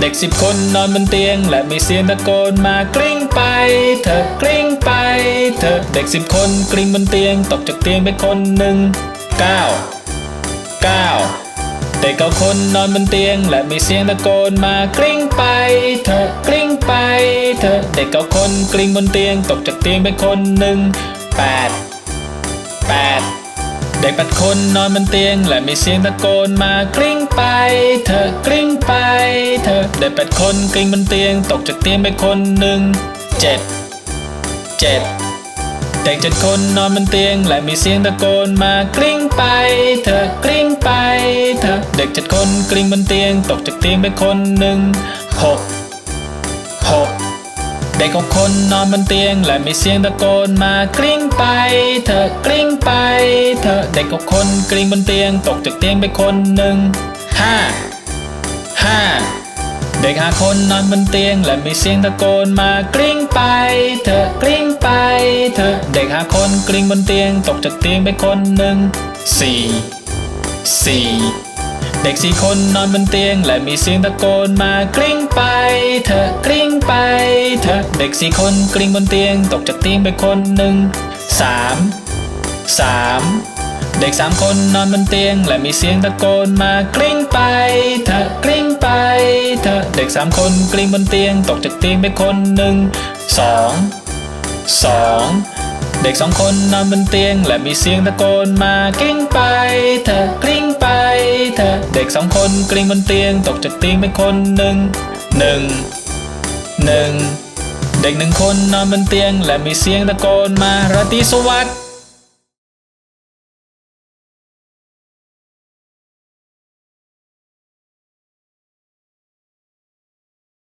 เด็กสิบคนนอนบนเตียง และมีเสียงตะโกนมากลิ้งไปเถอกลิ้งไปเถอเด็กสิบคนกลิ้งบนเตียง ตกจากเตียงไปคนหนึ่งเก้าเก้าเด็กเก้าคนนอนบนเตียง และมีเสียงตะโกนมากลิ้งไปเถอกลิ้งไปเถอเด็กเก้าคนกลิ้งบนเตียง ตกจากเตียงไปคนหนึ่งแปดแปดเด็กแปดคนนอนบนเตียง และมีเสียงตะโกนมากลิ้งไปเถอก ด็กแปดคนกลิ้งบนเตียง ตกจากเตียงไปคนหนึ่งเจ็ดเจ็ดเด็กเจ็ดคนนอนบนเตียง และมีเสียงตะโกนมากลิ้งไปเถอะกลิ้งไปเถอะเด็กเจ็ดคนกลิ้งบนเตียง ตกจากเตียงไปคนหนึ่งหกหกเด็กหกคนนอนบนเตียง และมีเสียงตะโกนมากลิ้งไปเถอะกลิ้งไปเถอะเด็กหกคนกลิ้งบนเตียง ตกจากเตียงไปคนหนึ่งห้า เด็กห้าคนนอนบนเตียง และมีเสียงตะโกนมากลิ้งไปเถอะกลิ้งไปเถอะเด็กห้าคนกลิ้งบนเตียง ตกจากเตียงไปคนหนึ่งสี่สี่เด็กสี่คนนอนบนเตียง และมีเสียงตะโกนมากลิ้งไปเถอะกลิ้งไปเถอะเด็กสี่คนกลิ้งบนเตียง ตกจากเตียงไปคนหนึ่งสามสาม เด็กสามคนนอนบนเตียง และมีเสียงตะโกนมากลิ้งไปเถอะกลิ้งไปเถอะเด็กสามคนกลิ้งบนเตียง ตกจากเตียงไปคนหนึ่งสองสองเด็กสองคนนอนบนเตียง และมีเสียงตะโกนมากลิ้งไปเถอะกลิ้งไปเถอะเด็กสองคนกลิ้งบนเตียง ตกจากเตียงไปคนหนึ่งหนึ่งหนึ่งเด็กหนึ่งคนนอนบนเตียง และมีเสียงตะโกนมาราตรีสวัสดิ์